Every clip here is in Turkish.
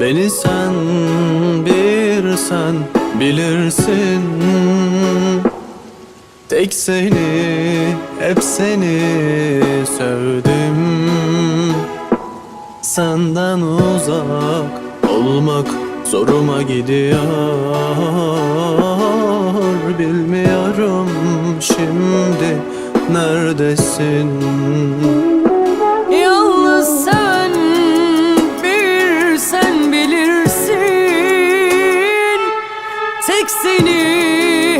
Beni sen bir sen bilirsin. Tek seni hep seni sevdim. Senden uzak olmak zoruma gidiyor. Bilmiyorum şimdi neredesin Tek seni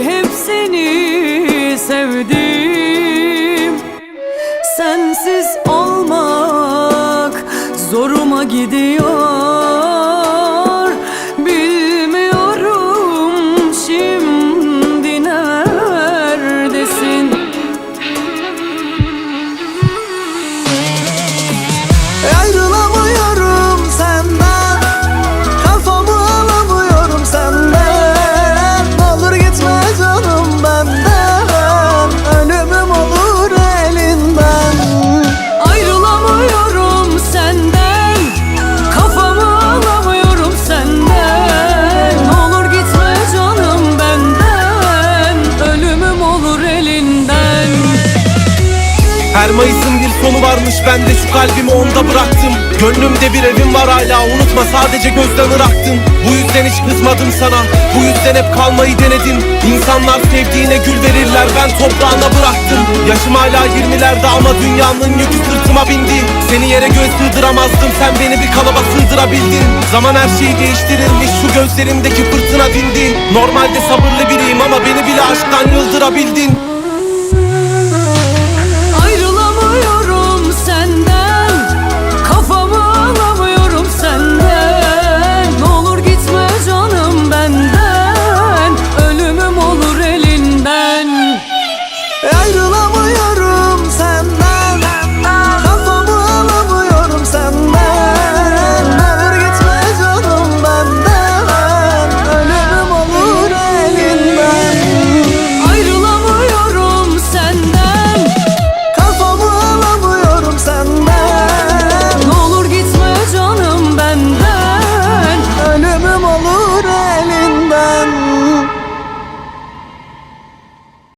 hep seni sevdim. Sensiz olmak zoruma gidiyor Her Mayıs'ın bir sonu varmış ben de şu kalbimi onda bıraktım. Gönlümde bir evim var hala unutma sadece gözden ıraktın Bu yüzden hiç kızmadım sana bu yüzden hep kalmayı denedim İnsanlar sevdiğine gül verirler ben toprağına bıraktım. Yaşım hala 20'lerde ama dünyanın yükü sırtıma bindi. Seni yere göz sığdıramazdım sen beni bir kalıba sığdırabildin. Zaman her şeyi değiştirirmiş şu gözlerimdeki fırtına dindi. Normalde sabırlı biriyim ama beni bile aşktan yıldırabildin